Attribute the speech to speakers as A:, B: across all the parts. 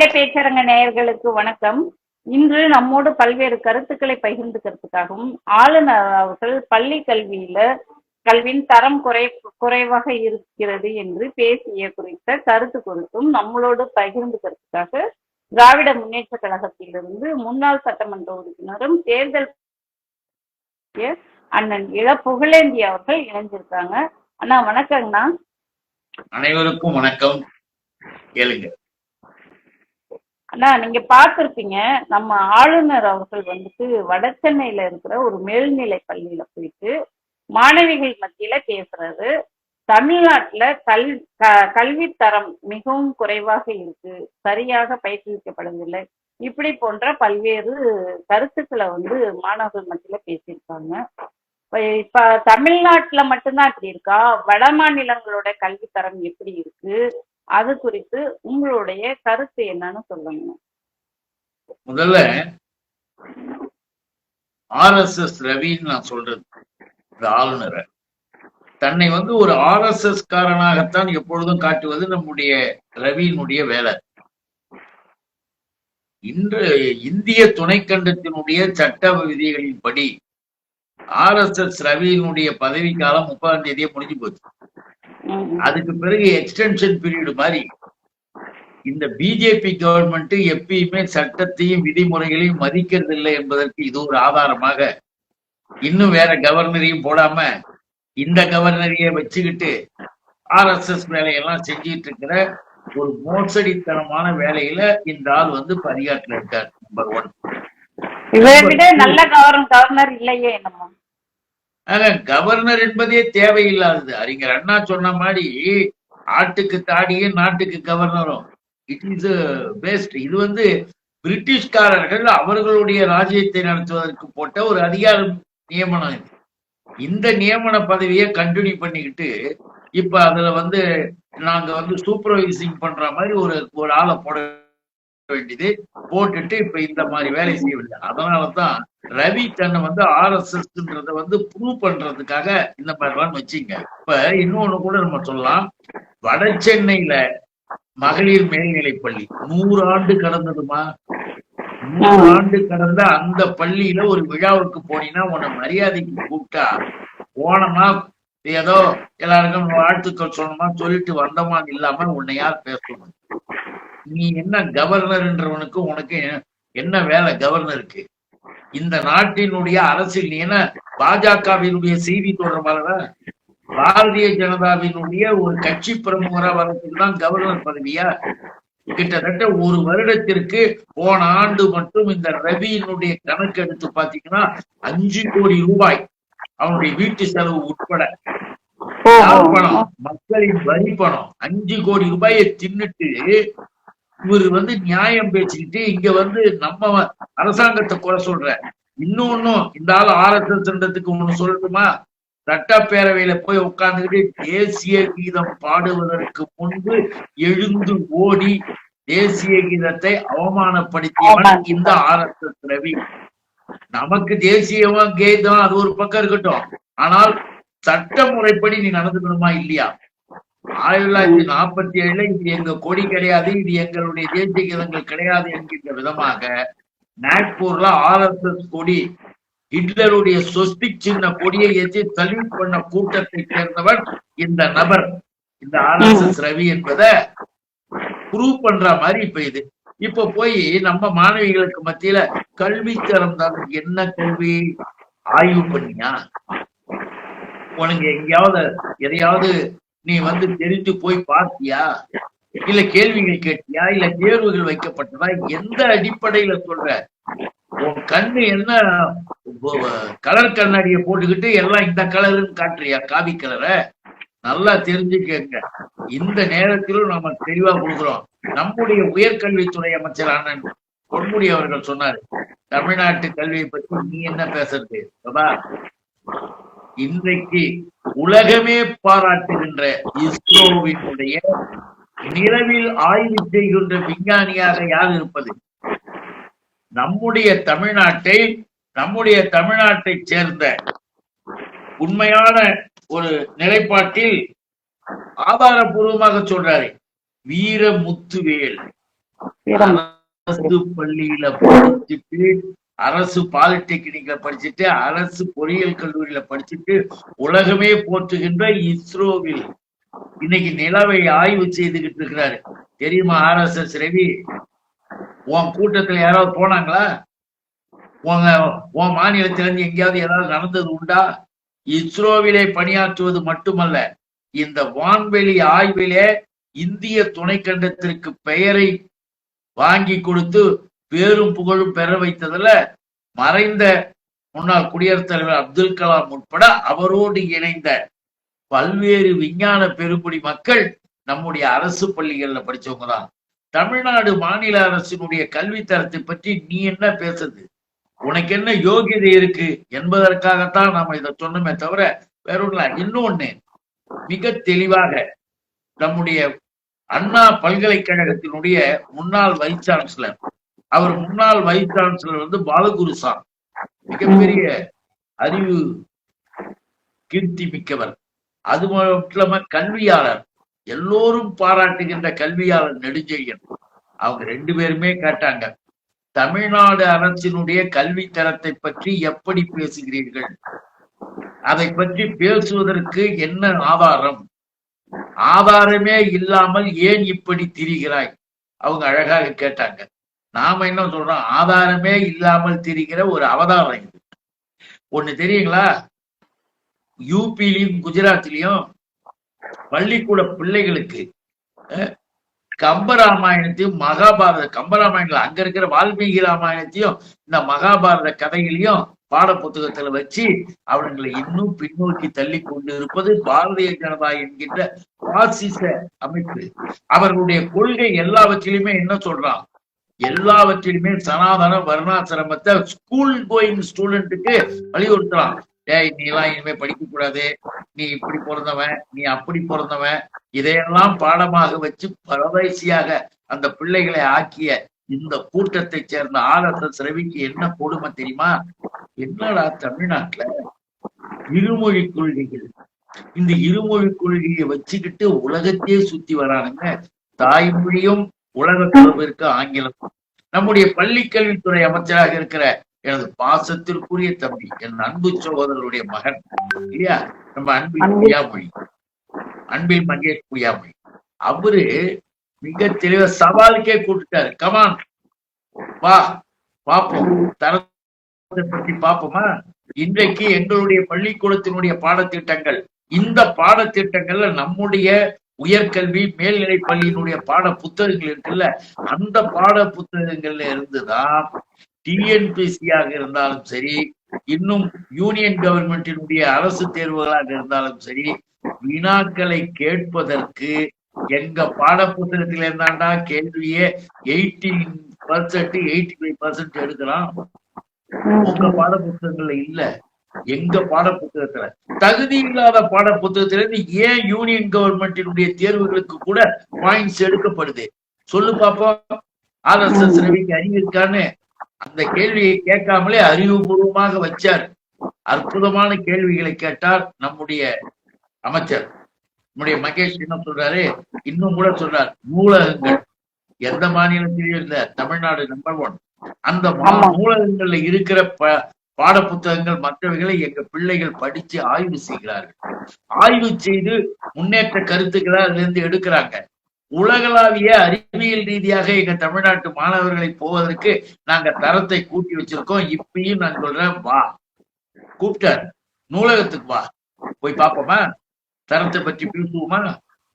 A: திராவிட பேச்சரங்க நேயர்களுக்கு வணக்கம். இன்று நம்மோடு பல்வேறு கருத்துக்களை பகிர்ந்துக்கிறதுக்காகவும் ஆளுநர் அவர்கள் பள்ளி கல்வியில கல்வியின் தரம் குறை குறைவாக இருக்கிறது என்று பேசிய குறித்த கருத்து குறித்தும் நம்மளோடு பகிர்ந்துக்கிறதுக்காக திராவிட முன்னேற்ற கழகத்திலிருந்து முன்னாள் சட்டமன்ற உறுப்பினரும் தேர்தல் அண்ணன் இள புகழேந்தி அவர்கள் இணைஞ்சிருக்காங்க. அண்ணா வணக்கங்கண்ணா.
B: அனைவருக்கும் வணக்கம். கேளுங்க.
A: அண்ணா நீங்க பார்த்துருப்பீங்க நம்ம ஆளுநர் அவர்கள் வந்துட்டு வட சென்னையில இருக்கிற ஒரு மேல்நிலை பள்ளியில போயிட்டு மாணவிகள் மத்தியில பேசுறாரு. தமிழ்நாட்டுல கல் க- கல்வி தரம் மிகவும் குறைவாக இருக்கு. சரியாக பயிற்றுவிக்கப்படவில்லை. இப்படி போன்ற பல்வேறு கருத்துக்களை வந்து மாணவர்கள் மத்தியில பேசியிருக்காங்க. இப்ப- தமிழ்நாட்டுல மட்டும்தான் இப்படி இருக்கா? வட மாநிலங்களோட கல்வி தரம் எப்படி இருக்கு? அது குறித்து உங்களுடைய கருத்து என்னன்னு சொல்லுங்க.
B: முதல்ல ஆர் எஸ் எஸ் ரவின்னு நான் சொல்றது இந்த ஆளுநரை. தன்னை வந்து ஒரு ஆர் எஸ் எஸ் காரனாகத்தான் எப்பொழுதும் காட்டுவது நம்முடைய ரவியினுடைய வேலை. இன்று இந்திய துணைக்கண்டத்தினுடைய சட்ட விதிகளின்படி ஆர் எஸ் எஸ் ரவியினுடைய பதவி காலம் முப்பதாம் தேதியே முடிஞ்சு போச்சு. அதுக்கு பிறகு எக்ஸ்டென்ஷன் பீரியட் மாதிரி இந்த பிஜேபி கவர்மெண்ட் எப்பயுமே சட்டத்தையும் விதிமுறைகளையும் மதிக்கிறது இல்லை என்பதற்கு இது ஒரு ஆதாரமாக இன்னும் வேற கவர்னரையும் போடாம இந்த கவர்னரையே வச்சுக்கிட்டு ஆர்எஸ்எஸ் வேலையெல்லாம் செஞ்சிட்டு இருக்கிற ஒரு மோசடித்தனமான வேலையில இந்த ஆள் வந்து பணியாற்றில் இருக்கார் நம்பர் ஒன்
A: இவரை விட நல்ல கவர்னர் கவர்னர் இல்லையே என்னமோ.
B: ஆக கவர்னர் என்பதே தேவையில்லாதது. அறிஞர் அண்ணா சொன்ன மாதிரி ஆட்டுக்கு தாடியும் நாட்டுக்கு கவர்னரும் இட் இஸ் பெஸ்ட் இது வந்து பிரிட்டிஷ்காரர்கள் அவர்களுடைய ராஜ்யத்தை நடத்துவதற்கு போட்ட ஒரு அதிகார நியமனம் இது. இந்த நியமன பதவியை கண்டினியூ பண்ணிக்கிட்டு இப்ப அதுல வந்து நாங்க வந்து சூப்பர்வைசிங் பண்ற மாதிரி ஒரு ஒரு ஆளை போட வேண்டியது போட்டுட்டு இப்ப இந்த மாதிரி வேலை செய்யவில்லை. அதனாலதான் ரவி தன்னை வந்து ஆர் எஸ் வந்து ப்ரூவ் பண்றதுக்காக இந்த மாதிரிலாம் வச்சுங்க. இப்ப இன்னொன்னு கூட நம்ம சொல்லலாம். வட சென்னையில மகளிர் மேல்நிலை பள்ளி நூறு ஆண்டு கடந்ததுமா? நூறு ஆண்டு கடந்த அந்த பள்ளியில ஒரு விழாவுக்கு போனீங்கன்னா உன்னை மரியாதைக்கு கூப்பிட்டா போனோமா ஏதோ எல்லாருக்கும் வாழ்த்துக்கள் சொல்லணுமா? சொல்லிட்டு வந்தோமான்னு இல்லாம உன்னை யார் பேசணும்? நீ என்ன கவர்னர்ன்றவனுக்கு உனக்கு என்ன வேலை கவர்னருக்கு இந்த நாட்டினுடைய அரசியல் நீ என்ன பாஜகவினுடைய செய்தி தொடர்பாளர்? பாரதிய ஜனதாவினுடைய ஒரு கட்சி பிரமுகரா வர்றதுக்கு தான் கவர்னர் பதவியா? கிட்டத்தட்ட ஒரு வருடத்திற்கு போன ஆண்டு மட்டும் இந்த ரவியினுடைய கணக்கு எடுத்து பாத்தீங்கன்னா அஞ்சு கோடி ரூபாய் அவனுடைய வீட்டு செலவு உட்பட. பணம்? மக்களின் வரி பணம். அஞ்சு கோடி ரூபாயை தின்னுட்டு இவர் வந்து நியாயம் பேசிக்கிட்டு இங்க வந்து நம்ம அரசாங்கத்தை குறை சொல்ற இன்னொன்னும் இந்த ஆள் ஆர்எஸ்எஸ்ன்றதுக்கு ஒண்ணு சொல்லட்டுமா? சட்டப்பேரவையில போய் உட்கார்ந்துகிட்டு தேசிய கீதம் பாடுவதற்கு முன்பு எழுந்து ஓடி தேசிய கீதத்தை அவமானப்படுத்தியவன் இந்த ஆர்எஸ்எஸ் ரவி. நமக்கு தேசியமா கீதம் அது ஒரு பக்கம் இருக்கட்டும். ஆனால் சட்ட முறைப்படி நீ நடந்துக்கணுமா இல்லையா? ஆயிரத்தி தொள்ளாயிரத்தி நாற்பத்தி ஏழுல இது எங்க கொடி கிடையாது இது எங்களுடைய தேசிய கீதங்கள் கிடையாது என்கின்ற விதமாக நாக்பூர்ல ஆர்எஸ்எஸ் கொடி ஹிட்லருடைய சொஸ்டிக் சின்ன கொடியை ஏற்றி சல்யூட் பண்ண கூட்டத்தை சேர்ந்தவர் இந்த நபர் இந்த ஆர்எஸ்எஸ் ரவி என்பதை ப்ரூவ் பண்ற மாதிரி இப்ப இது. இப்ப போய் நம்ம மாணவிகளுக்கு மத்தியில கல்வி தரம் தான் என்ன கல்வி? ஆய்வு பண்ணியா? உனக்கு எங்கேயாவது எதையாவது நீ வந்து தெரிஞ்சு போய் பார்த்தியா? இல்ல கேள்விகள் கேட்டியா? இல்ல தேர்வுகள் வைக்கப்பட்டதா? எந்த அடிப்படையில சொல்ற? உன் கண்ணு என்ன கலர் கண்ணாடிய போட்டுக்கிட்டு எல்லாம் இந்த கலருன்னு காட்டுறியா? காவி கலரை நல்லா தெரிஞ்சுக்கங்க. இந்த நேரத்திலும் நம்ம தெளிவா கொடுக்குறோம். நம்முடைய உயர்கல்வித்துறை அமைச்சர் அண்ணன் பொன்முடி அவர்கள் சொன்னாரு தமிழ்நாட்டு கல்வியை பத்தி நீ என்ன பேசுறது? இன்றைக்கு உலகமே பாராட்டுகின்ற இஸ்ரோவினுடைய நிலவில் ஆய்வு செய்கின்ற விஞ்ஞானியாக யார் இருப்பது? நம்முடைய தமிழ்நாட்டை நம்முடைய தமிழ்நாட்டை சேர்ந்த உண்மையான ஒரு நிலைப்பாட்டில் ஆதாரபூர்வமாக சொல்றாரு வீர முத்துவேல் பள்ளியில படிச்சுட்டு அரசு பாலிடெக்னிக்ல படிச்சுட்டு அரசு பொறியியல் கல்லூரியில படிச்சுட்டு உலகமே போற்றுகின்ற இஸ்ரோவில் இன்னைக்கு நிலவை ஆய்வு செய்துகிட்டு இருக்கிறாரு. தெரியுமா ஆர் எஸ் எஸ் ரவி? உன் கூட்டத்துல யாராவது போனாங்களா? உங்க உன் மாநிலத்தில இருந்து எங்கேயாவது ஏதாவது நடந்தது உண்டா? இஸ்ரோவிலே பணியாற்றுவது மட்டுமல்ல இந்த வான்வெளி ஆய்விலே இந்திய துணைக்கண்டத்திற்கு பெயரை வாங்கி கொடுத்து பேரும் புகழும் பெற வைத்ததுல மறைந்த முன்னாள் குடியரசுத் தலைவர் அப்துல் கலாம் உட்பட அவரோடு இணைந்த பல்வேறு விஞ்ஞான பெருக்குடி மக்கள் நம்முடைய அரசு பள்ளிகள்ல படிச்சவங்க தான். தமிழ்நாடு மாநில அரசினுடைய கல்வி தரத்தை பற்றி நீ என்ன பேசுறது உனக்கு என்ன யோகியதை இருக்கு என்பதற்காகத்தான் நாம இதை சொன்னோமே தவிர வேற ஒண்ணு இன்னொன்னு மிக தெளிவாக நம்முடைய அண்ணா பல்கலைக்கழகத்தினுடைய முன்னாள் வைஸ் சான்சலர் அவர் முன்னாள் வைஸ் சான்சலர் வந்து பாலகுருசாமி மிகப்பெரிய அறிவு கீர்த்தி மிக்கவர். அது மட்டும் இல்லாம கல்வியாளர். எல்லோரும் பாராட்டுகின்ற கல்வியாளர் நெடுஞ்செழியன். அவங்க ரெண்டு பேருமே கேட்டாங்க தமிழ்நாடு அரசினுடைய கல்வி தரத்தை பற்றி எப்படி பேசுகிறீர்கள்? அதை பற்றி பேசுவதற்கு என்ன ஆதாரம்? ஆதாரமே இல்லாமல் ஏன் இப்படி திரிகிறாய்? அவங்க அழகாக கேட்டாங்க. நாம என்ன சொல்றோம்? ஆதாரமே இல்லாமல் திரிகிற ஒரு அவதாரம் இது. ஒண்ணு தெரியுங்களா? யூபிலையும் குஜராத்லயும் பள்ளிக்கூட பிள்ளைகளுக்கு கம்பராமாயணத்தையும் மகாபாரத கம்பராமாயணத்துல அங்க இருக்கிற வால்மீகி ராமாயணத்தையும் இந்த மகாபாரத கதைகளையும் பாட புத்தகத்துல வச்சு அவங்களை இன்னும் பின்னோக்கி தள்ளி கொண்டு இருப்பது பாரதிய ஜனதா என்கின்ற பாசிச அமைப்பு. அவர்களுடைய கொள்கை எல்லாவற்றிலுமே என்ன சொல்றான்? எல்லாவற்றிலுமே சனாதன வர்ணாசிரமத்தை ஸ்கூல் கோயிங் ஸ்டூடெண்ட்டுக்கு வலியுறுத்தலாம் டேய் நீ எல்லாம் இனிமே படிக்க கூடாது நீ இப்படி பிறந்தவன் நீ அப்படி பிறந்தவன். இதையெல்லாம் பாடமாக வச்சு பரவசியாக அந்த பிள்ளைகளை ஆக்கிய இந்த கூட்டத்தை சேர்ந்த ஆர்எஸ்எஸ் ரவிக்கு என்ன கொடுமை தெரியுமா? என்னடா தமிழ்நாட்டுல இருமொழி கொள்கைகள்? இந்த இருமொழி கொள்கையை வச்சுக்கிட்டு உலகத்தையே சுத்தி வரானுங்க. தாய்மொழியும் உலக தொடர்பிற்கு ஆங்கிலம். நம்முடைய பள்ளி கல்வித்துறை அமைச்சராக இருக்கிற எனது பாசத்திற்குரிய தம்பி என் அன்பு சகோதரருடைய மகன் இல்லையா? நம்ம அன்பில்
A: அன்பில்.
B: புயாமொழி அன்பில் மகேஷ் புயாமொழி அவரு மிக தெளிவா சவாலுக்கே கூப்பிட்டாரு. கமான் வா பாப்போம். தரத்தை பற்றி பாப்போமா? இன்றைக்கு எங்களுடைய பள்ளிக்கூடத்தினுடைய பாடத்திட்டங்கள் இந்த பாடத்திட்டங்கள்ல நம்முடைய உயர்கல்வி மேல்நிலை பள்ளியினுடைய பாட புத்தகங்கள் இருக்குல்ல அந்த பாட புத்தகங்கள்ல இருந்துதான் டிஎன்பிசியாக இருந்தாலும் சரி இன்னும் யூனியன் கவர்மெண்டினுடைய அரசு தேர்வுகளாக இருந்தாலும் சரி வினாக்களை கேட்பதற்கு எங்க பாட புத்தகத்துல இருந்தாண்டா கேள்வியே eighty percent eighty five percent எடுக்கலாம் உங்க பாட புத்தகங்கள்ல இல்ல. எங்க பாட புத்தகத்துல தகுதி இல்லாத பாட புத்தகத்துல இருந்து ஏன் யூனியன் கவர்மெண்டினுடைய தேர்வுகளுக்கு கூட பாயிண்ட்ஸ் எடுக்கப்படுது? சொல்லு பாப்போம் ஆர்எஸ்எஸ் ரவிக்கு அறிவு இருக்கான்னு அந்த கேள்வியை கேட்காமலே அறிவுபூர்வமாக வச்சார். அற்புதமான கேள்விகளை கேட்டார் நம்முடைய அமைச்சர். நம்முடைய மகேஷ் என்ன சொல்றாரு? இன்னும் கூட சொல்றார் நூலகங்கள் எந்த மாநிலத்திலையும் இல்ல தமிழ்நாடு நம்பர் ஒன் அந்த. நூலகங்கள்ல இருக்கிற ப பாட புத்தகங்கள் மற்றவைகளை எங்க பிள்ளைகள் படிச்சு ஆய்வு செய்கிறார்கள். ஆய்வு செய்து முன்னேற்ற கருத்துக்களை அதுல இருந்து எடுக்கிறாங்க. உலகளாவிய அறிவியல் ரீதியாக எங்க தமிழ்நாட்டு மாணவர்களை போவதற்கு நாங்க தரத்தை கூட்டி வச்சிருக்கோம். இப்பயும் நான் சொல்றேன் வா. கூப்பிட்டார். நூலகத்துக்கு வா. போய் பாப்போமா தரத்தை பற்றி பேசுவோமா?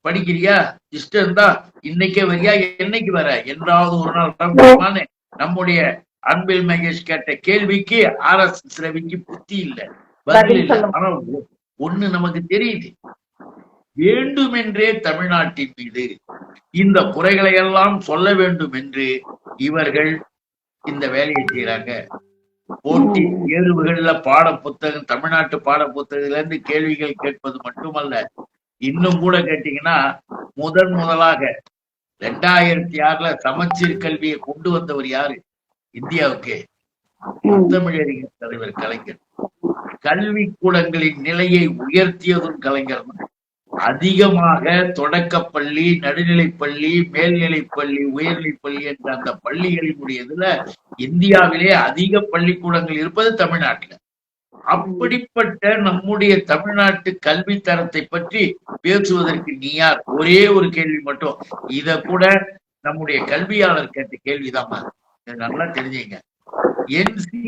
B: படிக்கிறியா? இஷ்டம் இருந்தா இன்னைக்கே வரியா? என்னைக்கு வர? என்றாவது ஒரு நாள் நம்முடைய அன்பில் மகேஷ் கேட்ட கேள்விக்கு ஆர் எஸ் ரவிக்கு புத்தி இல்ல. பதில் இல்ல. ஆனா ஒண்ணு நமக்கு தெரியுது. வேண்டுமென்றே தமிழ்நாட்டின் மீது இந்த குறைகளை எல்லாம் சொல்ல வேண்டும் என்று இவர்கள் இந்த வேலையை செய்யறாங்க போட்டி தேர்வுகள்ல பாட புத்தகம் தமிழ்நாட்டு பாட புத்தகத்துல இருந்து கேள்விகள் கேட்பது மட்டுமல்ல இன்னும் கூட கேட்டீங்கன்னா முதன் முதலாக ரெண்டாயிரத்தி ஆறுல சமச்சீர் கல்வியை கொண்டு வந்தவர் யாரு? இந்தியாவுக்கு தமிழறிஞர் தலைவர் கலைஞர். கல்வி கூடங்களின் நிலையை உயர்த்தியதும் கலைஞர் அதிகமாக தொடக்கப்பள்ளி நடுநிலைப்பள்ளி மேல்நிலைப்பள்ளி உயர்நிலைப்பள்ளி என்ற அந்த பள்ளிகளினுடைய இதுல இந்தியாவிலே அதிக பள்ளிக்கூடங்கள் இருப்பது தமிழ்நாட்டில். அப்படிப்பட்ட நம்முடைய தமிழ்நாட்டு கல்வி தரத்தை பற்றி பேசுவதற்கு நீ யார்? ஒரே ஒரு கேள்வி மட்டும். இத கூட நம்முடைய கல்வியாளர் கேட்ட கேள்விதாம்மா. இதை நல்லா தெரிஞ்சுங்க. என்சிஆர்டி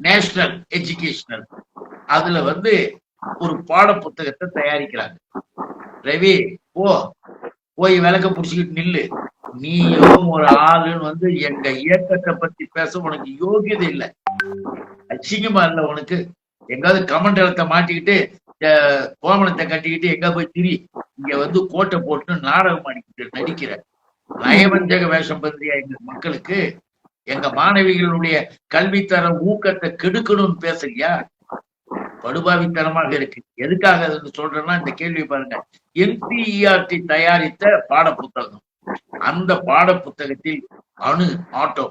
B: நேஷனல் எஜுகேஷனல் அதுல வந்து ஒரு பாட புத்தகத்தை தயாரிக்கிறாங்க. ரவி போ. போய் விளக்க புடிச்சுக்கிட்டு நில்லு. நீயும் ஒரு ஆளுன்னு வந்து எங்க இயக்கத்தை பத்தி பேச உனக்கு யோகியதை இல்லை. அசிங்கமா இல்ல உனக்கு. எங்காவது கமண்டலத்தை மாட்டிக்கிட்டு கோமணத்தை கட்டிக்கிட்டு எங்க போய் திரி. இங்க வந்து கோட்டை போட்டு நாடகம் அடிக்கிட்டு நடிக்கிற நயவஞ்சக வேஷம் பத்திரியா எங்க மக்களுக்கு எங்க மாணவிகளுடைய கல்வித்தர ஊக்கத்தை கெடுக்கணும்னு பேசுறியா? படுபாவித்தனமாக இருக்கு. எதுக்காக சொல்றேன்னா இந்த கேள்வி பாருங்க. என்சிஇஆர்டி தயாரித்த பாட புத்தகம் அந்த பாட புத்தகத்தில் அணு ஆட்டோ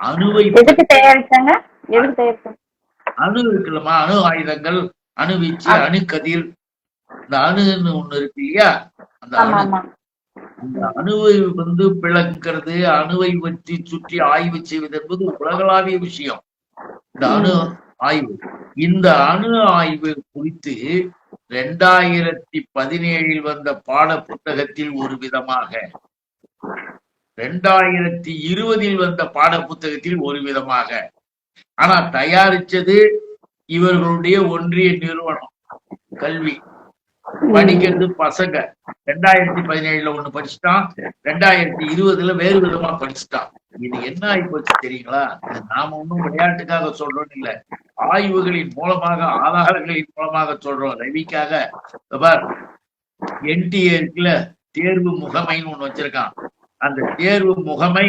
B: அணுவை அணு இருக்குல்லம்மா அணு ஆயுதங்கள் அணு வீச்சு அணு கதிர். இந்த அணுன்னு ஒண்ணு இருக்கு இல்லையா? அந்த அணு. இந்த அணுவை வந்து பிளக்கிறது அணுவை பற்றி சுற்றி ஆய்வு செய்வது என்பது உலகளாவிய விஷயம். இந்த அணு ஆய்வு. இந்த அணு ஆய்வு குறித்து ரெண்டாயிரத்தி பதினேழில் வந்த பாட புத்தகத்தில் ஒரு விதமாக ரெண்டாயிரத்தி இருபதில் வந்த பாட புத்தகத்தில் ஒரு விதமாக. ஆனா தயாரிச்சது இவர்களுடைய ஒன்றிய நிறுவனம் கல்வி. படிக்கிறது பசங்க. ரெண்டாயிரத்தி பதினேழுல ஒண்ணு படிச்சுட்டான். ரெண்டாயிரத்தி இருபதுல வேறு விதமா படிச்சுட்டான். இது என்ன ஆகி போச்சு தெரியுங்களா நாம ஒண்ணும் விளையாட்டுக்காக சொல்றோம் இல்ல. ஆய்வுகளின் மூலமாக ஆதாரங்களின் மூலமாக சொல்றோம். ரவிக்காக இதோ என்டிஏ இருக்குல்ல தேர்வு முகமைன்னு ஒண்ணு வச்சிருக்கான். அந்த தேர்வு முகமை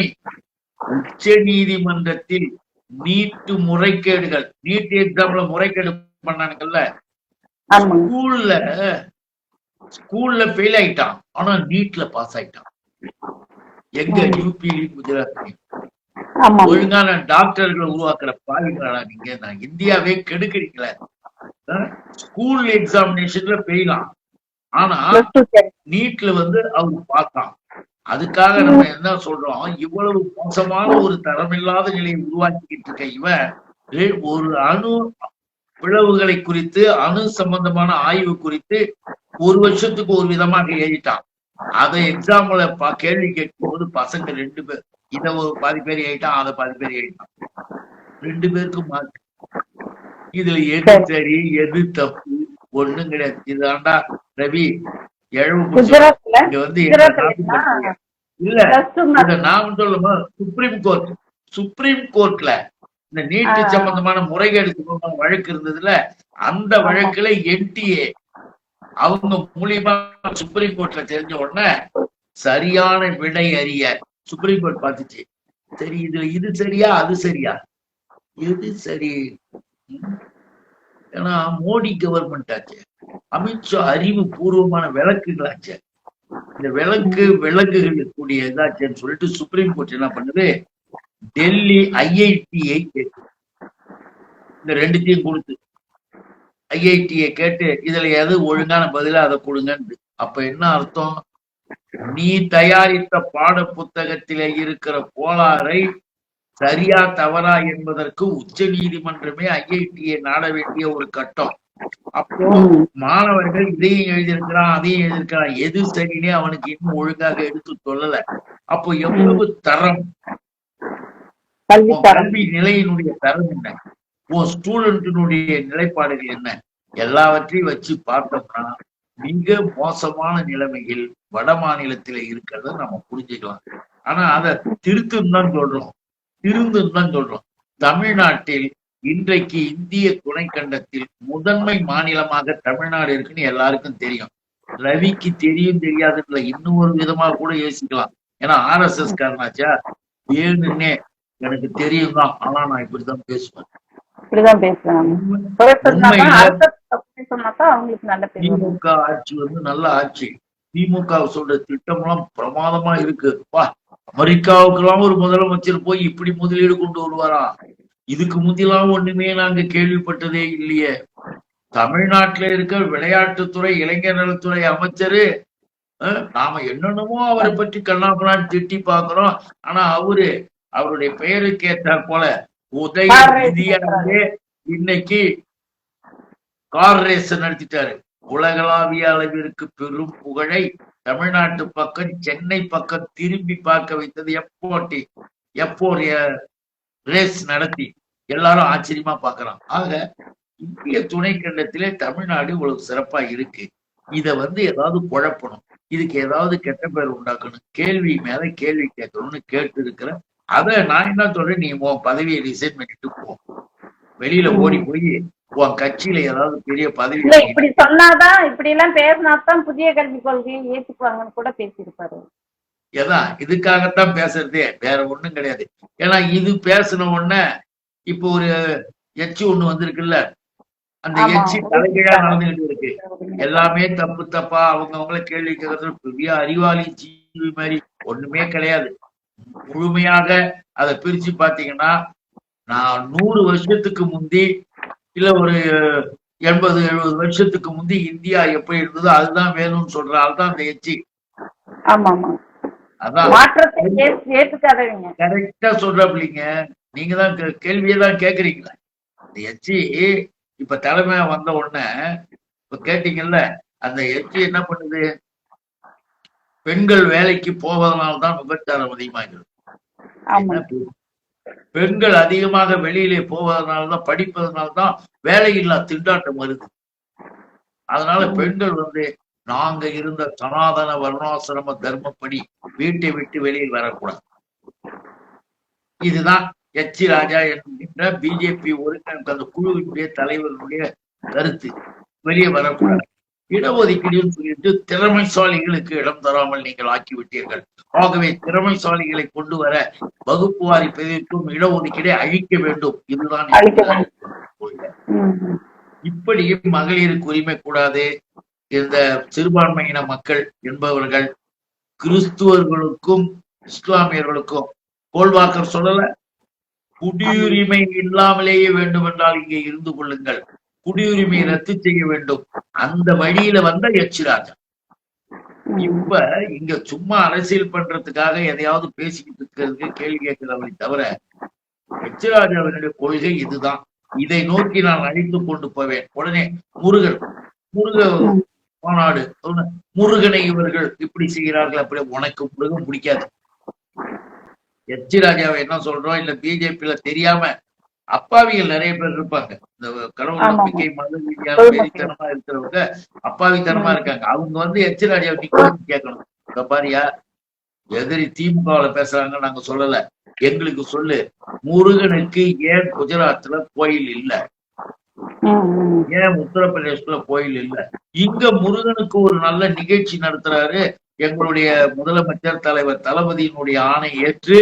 B: உச்ச நீதிமன்றத்தில் நீட்டு முறைகேடுகள் நீட் எக்ஸாம்ல முறைகேடு பண்ணானுங்கல்ல ஸ்கூல்ல ஸ்கூல்ல ஃபெயில் ஆயிட்டான். ஆனா நீட்ல பாஸ் ஆயிட்டான். எங்க யூபிலையும் குஜராத்லயும் ஒழுங்கான டாக்டர்களை உருவாக்குற பாவிங்களா நீங்க. நான் இந்தியாவே கெடுக்கிறீங்களே. ஸ்கூல் எக்ஸாமினேஷன்ல ஃபெயிலாம் ஆனா நீட்ல வந்து அவர் பார்த்தான் அதுக்காக நம்ம என்ன சொல்றோம்? இவ்வளவு மோசமான ஒரு தரமில்லாத நிலையை உருவாக்கிட்டு இருக்க இவன் ஒரு அணு பிளவுகளை குறித்து அணு சம்பந்தமான ஆய்வு குறித்து ஒரு வருஷத்துக்கு ஒரு விதமாக எழுதிட்டான். அதை எக்ஸாம்ல பா கேள்வி கேட்கும்போது பசங்க ரெண்டு பேர் இத ஒரு பாதி பேர் எழுதிட்டான் அதை பாதி பேர் எழுதிட்டான். ரெண்டு பேருக்கும் மார்க் இதுல எது சரி. எது தப்பு ஒண்ணும் கிடையாது. இதாண்டா ரவி
A: குஜராத்ல
B: இங்க வந்து? இல்ல இத நான் சொல்லுமா சுப்ரீம் கோர்ட் சுப்ரீம் கோர்ட்ல இந்த நீட்டு. சம்பந்தமான முறைகேடு சம்பந்தமான வழக்கு இருந்ததுல அந்த. வழக்குல என்டிஏ அவங்க மூலியமா சுப்ரீம் கோர்ட்ல தெரிஞ்ச உடனே சரியான விடை அறிய சுப்ரீம் கோர்ட் பார்த்துச்சு சரி இதுல இது சரியா அது சரியா எது சரி? ஏன்னா மோடி கவர்மெண்ட் ஆச்சு அமித்ஷா அறிவு பூர்வமான விளக்குகளாச்சு இந்த விளக்கு விளக்குகள் கூடிய இதாச்சுன்னு சொல்லிட்டு சுப்ரீம் கோர்ட் என்ன பண்ணுது டெல்லி ஐஐடியை கேட்டு. இந்த ரெண்டுத்தையும் கொடுத்து. ஐஐடியை கேட்டு இதுல எது ஒழுங்கான பதிலா அதை கொடுங்கன்னு அப்ப என்ன அர்த்தம்? நீ தயாரித்த பாட புத்தகத்திலே இருக்கிற கோளாறை சரியா தவறா என்பதற்கு உச்ச நீதிமன்றமே ஐஐடியை நாட வேண்டிய ஒரு கட்டம். அப்போ மாணவர்கள் இதையும் எழுதியிருக்கிறான் அதையும் எழுதியிருக்கிறான். எது சரின்னே அவனுக்கு இன்னும் ஒழுங்காக எடுத்து சொல்லல. அப்போ எவ்வளவு தரம்?
A: கல்வி
B: கல்வி நிலையினுடைய தரம் என்ன? உன் ஸ்டூடெண்டினுடைய நிலைப்பாடுகள் என்ன? எல்லாவற்றையும் வச்சு பார்த்தோம்னா மிக மோசமான நிலைமையில் வட மாநிலத்தில இருக்கிறத நம்ம புரிஞ்சுக்கலாம். ஆனா அதை திருத்துன்னு தான் சொல்றோம். திருந்துன்னு தான் சொல்றோம். தமிழ்நாட்டில் இன்றைக்கு இந்திய துணைக்கண்டத்தில் முதன்மை மாநிலமாக தமிழ்நாடு இருக்குன்னு எல்லாருக்கும் தெரியும். ரவிக்கு தெரியும் தெரியாதுல இன்னும் ஒரு விதமா கூட யோசிக்கலாம். ஏன்னா ஆர்எஸ்எஸ் காரனாச்சா? வேணுன்னே எனக்கு தெரியும் தான் ஆனா நான் இப்படிதான் பேசுவேன்.
A: இப்படிதான் பேசுறாங்க.
B: திமுக ஆட்சி வந்து நல்ல ஆட்சி. திமுக சொல்ற திட்டம்லாம் பிரமாதமா இருக்கு. பா அமெரிக்காவுக்கெல்லாம் ஒரு முதலமைச்சர் போய் இப்படி முதலீடு கொண்டு வருவாரா? இதுக்கு முந்திலாம் ஒண்ணுமே நாங்க கேள்விப்பட்டதே இல்லையே. தமிழ்நாட்டுல இருக்க விளையாட்டுத்துறை இளைஞர் நலத்துறை அமைச்சரு நாம என்னென்னமோ அவரை பற்றி கண்ணாப்பண்ணான்னு திட்டி பாக்குறோம் ஆனா அவரு அவருடைய பெயருக்கு ஏற்றாற் போல உதய
A: கார் ரேஸ்
B: நிதியானே இன்னைக்கு கார் ரேஸ் நடத்திட்டாரு. உலகளாவிய அளவிற்கு பெரும் புகழை தமிழ்நாட்டு பக்கம் சென்னை பக்கம் திரும்பி பார்க்க வைத்தது எப்போட்டி எப்போ ரேஸ் நடத்தி எல்லாரும் ஆச்சரியமா பார்க்கறான் ஆக இந்திய துணைக்கண்டத்திலே தமிழ்நாடு இவ்வளவு சிறப்பா இருக்கு. இத வந்து ஏதாவது குழப்பணும். இதுக்கு ஏதாவது கெட்ட பேர் உண்டாக்கணும். கேள்வி மேல கேள்வி கேட்கணும்னு கேட்டு இருக்கிறேன் அத நான் என்ன சொல்றேன் நீ உன் பதவியை ரிசைன் பண்ணிட்டு போ. வெளியில ஓடி போய் உன் கட்சியில ஏதாவது பெரிய பதவி
A: இப்படி சொன்னாதான் இப்படி எல்லாம் பேசினாதான் புதிய கல்விக் கொள்கையை ஏத்துக்குவாங்கன்னு கூட பேசியிருப்பாரு.
B: ஏதான் இதுக்காகத்தான் பேசுறதே வேற ஒண்ணும் கிடையாது. ஏன்னா இது பேசின உடனே இப்போ ஒரு எச்சு ஒண்ணு வந்திருக்குல்ல அந்த. எச்சி தலைகீழா நடந்துகிட்டு இருக்கு. எல்லாமே தப்பு தப்பா அவங்க அவங்கள கேள்வி கேட்கறது பெரிய அறிவாளி ஜீவி மாதிரி ஒண்ணுமே கிடையாது. முழுமையாக அதை பிரிச்சு பாத்தீங்கன்னா நான் நூறு வருஷத்துக்கு முந்தி இல்ல ஒரு எண்பது எழுபது வருஷத்துக்கு முந்தி இந்தியா எப்படி இருந்ததோ அதுதான் வேணும்னு சொல்ற ஆள் தான் அந்த எச்சி. கரெக்டா சொல்றாப்லிங்க நீங்க தான் கேள்வியே தான் கேக்குறீங்களா. இந்த எச்சி இப்ப தலைமை வந்த உடனே இப்ப கேட்டீங்கல்ல அந்த எச்சி என்ன பண்ணுது? பெண்கள் வேலைக்கு போவதனால தான் விபச்சாரம் அதிகமாகிறது பெண்கள் அதிகமாக வெளியிலே போவதனால தான் படிப்பதனால தான் வேலையில்லா திண்டாட்டம் வருது. அதனால பெண்கள் வந்து நாங்க இருந்த சனாதன வர்ணாசிரம தர்மப்படி வீட்டை விட்டு வெளியில் வரக்கூடாது. இதுதான் எச் ராஜா என்கின்ற பிஜேபி ஒருங்கிணைந்த அந்த குழுவினுடைய தலைவருடைய கருத்து. வெளியே வரக்கூடாது. இடஒதுக்கீடுன்னு சொல்லிட்டு திறமைசாலிகளுக்கு இடம் தராமல் நீங்கள் ஆக்கிவிட்டீர்கள் ஆகவே திறமைசாலிகளை கொண்டு வர வகுப்பு வாரி பிரிவிற்கும் இடஒதுக்கீடை அழிக்க வேண்டும் இதுதான்
A: அழிக்க வேண்டும்.
B: கொள்கை.
A: ம், ம்.
B: இப்படி மகளிருக்கு உரிமை கூடாது இந்த சிறுபான்மையின மக்கள் என்பவர்கள் கிறிஸ்துவர்களுக்கும் இஸ்லாமியர்களுக்கும் கோல்வாக்கர் சொல்லல குடியுரிமை இல்லாமலேயே வேண்டும் என்றால் இங்கே இருந்து கொள்ளுங்கள் குடியுரிமையை ரத்து செய்ய வேண்டும். அந்த வழியில வந்த
A: ம்.
B: இப்ப இங்க சும்மா அரசியல் பண்றதுக்காக எதையாவது பேசிக்கிட்டு இருக்கிறதுக்கு கேள்வி கேட்கிறவரை தவிர எச்ராஜாவினுடைய கொள்கை இதுதான். இதை நோக்கி நான் அழைத்து கொண்டு போவேன். உடனே முருகன் முருக மாநாடு முருகனை இவர்கள் இப்படி செய்கிறார்கள் அப்படி உனக்கு முருகன் பிடிக்காது. எச் ராஜாவை என்ன சொல்றோம்? இல்ல பிஜேபியில தெரியாம அப்பாவிகள் நிறைய பேர் இருப்பாங்க. இந்த கடவுள். நம்பிக்கை மத ரீதியான
A: பொதுமக்கள்.
B: வெறித்தனமா இருக்கிறவங்க அப்பாவித்தனமா இருக்காங்க. அவங்க வந்து எச் ராஜாவை நிக்கணும்னு கேட்கணும். இந்த பாரியா எதிரி திமுகவுல பேசுறாங்க நாங்க சொல்லல. எங்களுக்கு சொல்லு. முருகனுக்கு ஏன் குஜராத்ல கோயில் இல்ல. ஏன் உத்தரப்பிரதேசத்துல கோயில் இல்ல? இங்க முருகனுக்கு ஒரு நல்ல நிகழ்ச்சி நடத்துறாரு. எங்களுடைய முதலமைச்சர் தலைவர் தளபதியினுடைய ஆணை ஏற்று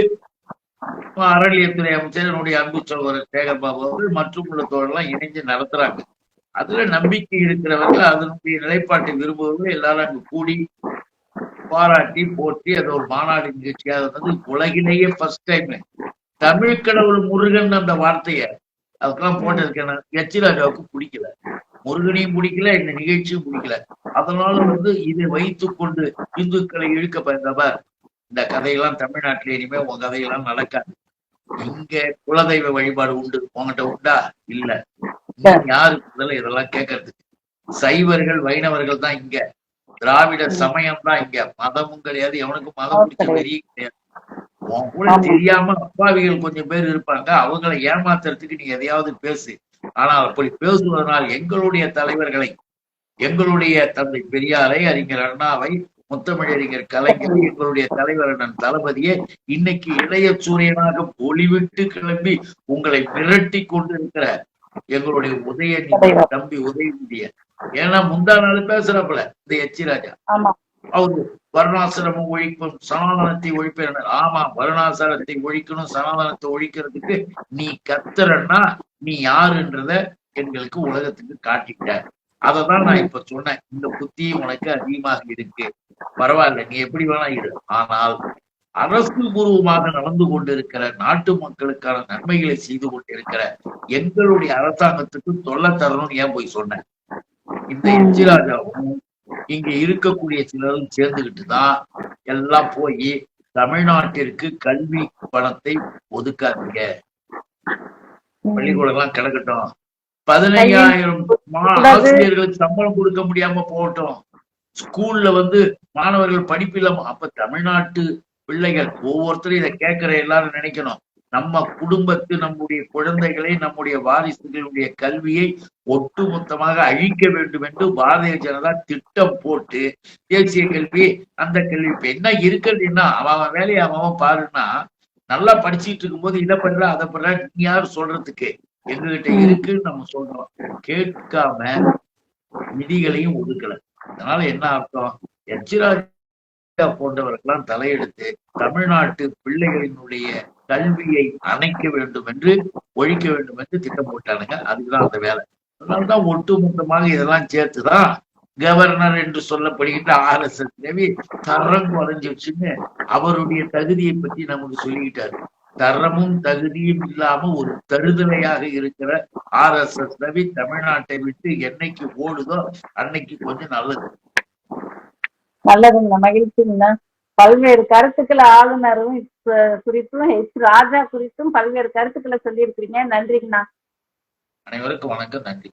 B: அறநிலையத்துறை அமைச்சர் என்னுடைய அன்பு சகோதரர் சேகர்பாபு அவர்கள் மற்றும் உள்ள தோழர்லாம் இணைஞ்சு நடத்துறாங்க. அதுல நம்பிக்கை இருக்கிறவர்கள் அதனுடைய நிலைப்பாட்டை விரும்புபவர்கள் எல்லாரும் அங்க கூடி பாராட்டி போற்றி அது ஒரு மாநாடு நிகழ்ச்சியாக வந்து உலகிலேயே ஃபர்ஸ்ட் டைம் தமிழ் கடவுள் முருகன் அந்த வார்த்தைய அதுக்கெல்லாம் போட்டிருக்கேன் எச். பிடிக்கல. முருகனையும் பிடிக்கல இந்த நிகழ்ச்சியும் பிடிக்கல. அதனால வந்து இதை வைத்துக்கொண்டு இந்துக்களை இழுக்க பயந்தவர் இந்த கதையெல்லாம் தமிழ்நாட்டுல இனிமே உன் கதையெல்லாம் நடக்காது. இங்க குலதெய்வ வழிபாடு உண்டு? உங்ககிட்ட உண்டா? இல்ல. யாரு முதல்ல இதெல்லாம் கேட்கறதுக்கு சைவர்கள் வைணவர்கள் தான் இங்க. திராவிட சமயம் தான் இங்க. மதமும் கிடையாது. எவனுக்கும் மதம் பிடிச்ச வெறியும் கிடையாது. உன் கூட. தெரியாம அப்பாவிகள் கொஞ்சம் பேர் இருப்பாங்க. அவங்களை ஏமாத்துறதுக்கு நீ எதையாவது பேசு. ஆனால் அப்படி பேசுவதனால் எங்களுடைய தலைவர்களை எங்களுடைய தந்தை பெரியாரை அறிஞர் அண்ணாவை முத்தமிழறிஞர் கலைஞர் எங்களுடைய தலைவர் அண்ணன் தளபதியே இன்னைக்கு இளைய சூரியனாக பொலிவிட்டு கிளம்பி உங்களை மிரட்டி கொண்டிருக்கிற எங்களுடைய உதயநிதி. தம்பி உதயநிதிய. ஏன்னா முந்தா நாள் பேசுறப்பல இந்த எச்சி ராஜா. அவரு வருணாசிரமம் ஒழிப்பும் சனாதனத்தை ஒழிப்பேன் ஆமா வருணாசிரத்தை ஒழிக்கணும் சனாதனத்தை ஒழிக்கிறதுக்கு நீ கத்துறன்னா நீ யாருன்றத எங்களுக்கு உலகத்துக்கு காட்டிட்ட அததான் நான் இப்ப சொன்னேன் இந்த புத்தி உனக்கு அதிகமாக இருக்கு. பரவாயில்ல நீ எப்படி வேணா இரு. ஆனால் அரசு பூர்வமாக நடந்து கொண்டிருக்கிற நாட்டு மக்களுக்கான நன்மைகளை செய்து கொண்டிருக்கிற எங்களுடைய அரசாங்கத்துக்கு தொல்லை தரணும்னு ஏன் போய் சொன்னேன்? இந்த எச்சி ராஜாவும் இங்க இருக்கக்கூடிய சிலரும் சேர்ந்துகிட்டு தான் எல்லாம் போய் தமிழ்நாட்டிற்கு கல்வி பணத்தை ஒதுக்காதீங்க. பள்ளிக்கூடம் எல்லாம் கிடக்கட்டும். பதினையாயிரம் மா- ஆசிரியர்களுக்கு சம்பளம் கொடுக்க முடியாம போகட்டும். ஸ்கூல்ல வந்து மாணவர்கள் படிப்பு இல்லாம அப்ப தமிழ்நாட்டு பிள்ளைகள் ஒவ்வொருத்தரும் இதை கேட்கிற எல்லாரும் நினைக்கணும். நம்ம குடும்பத்து நம்முடைய குழந்தைகளை நம்முடைய வாரிசுகளுடைய கல்வியை ஒட்டுமொத்தமாக அழிக்க வேண்டும் என்று பாரதிய ஜனதா திட்டம் போட்டு தேசிய கல்வி அந்த கல்வி இப்ப என்ன இருக்கிறது என்ன? அவன் வேலையை அவன் அவன் பாருன்னா நல்லா படிச்சுட்டு இருக்கும்போது இதை பண்ற அதை பண்ற நீ யார் சொல்றதுக்கு? எங்ககிட்ட இருக்குன்னு நம்ம சொல்றோம். கேட்காம நிதிகளையும் ஒதுக்கல. அதனால என்ன அர்த்தம்? எச்சிராஜா போன்றவர்கள்லாம் தலையெடுத்து தமிழ்நாட்டு பிள்ளைகளினுடைய கல்வியை அணைக்க வேண்டும் என்று ஒழிக்க வேண்டும் என்று திட்டம் போட்டானுங்க. அதுக்குதான் அந்த வேலை. அதனால்தான் ஒட்டுமொத்தமாக இதெல்லாம் சேர்த்துதான் கவர்னர் என்று சொல்லப்படுகின்ற ஆர் எஸ் எஸ். ரவி தரம் குறைஞ்சிருச்சுன்னு அவருடைய தகுதியை பத்தி நமக்கு சொல்லிக்கிட்டாரு. தரமும் தகுதியும் இல்லாம ஒரு தருதலையாக இருக்கிற ஆர் எஸ் எஸ் ரவி தமிழ்நாட்டை விட்டு என்னைக்கு ஓடுதோ அன்னைக்கு கொஞ்சம் நல்லது.
A: நல்லதுங்க மகிழ்ச்சிங்க. பல்வேறு கருத்துக்களை ஆளுநரும் குறித்தும் எச் ராஜா குறித்தும் பல்வேறு கருத்துக்களை சொல்லியிருக்கிறீங்க. நன்றிங்கண்ணா.
B: அனைவருக்கும் வணக்கம் நன்றி.